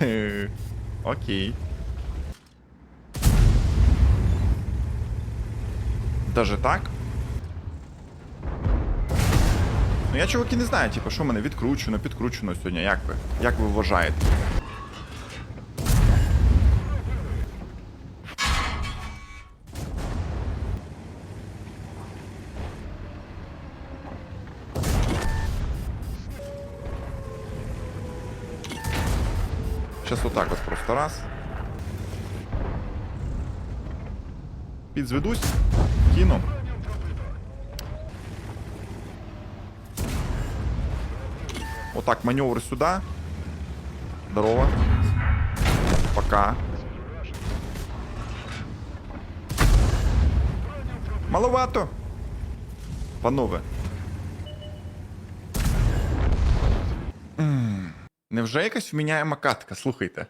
Окей. Даже так? Ну я чуваки не знаю, типу, що в мене відкручено, підкручено сьогодні. Як ви? Як ви вважаєте? Сейчас отак от просто раз. Підзведусь, кину. Отак, маневр сюди. Здорово. Пока. Маловато. Панове. М, Невже якась вміняєма катка, слухайте.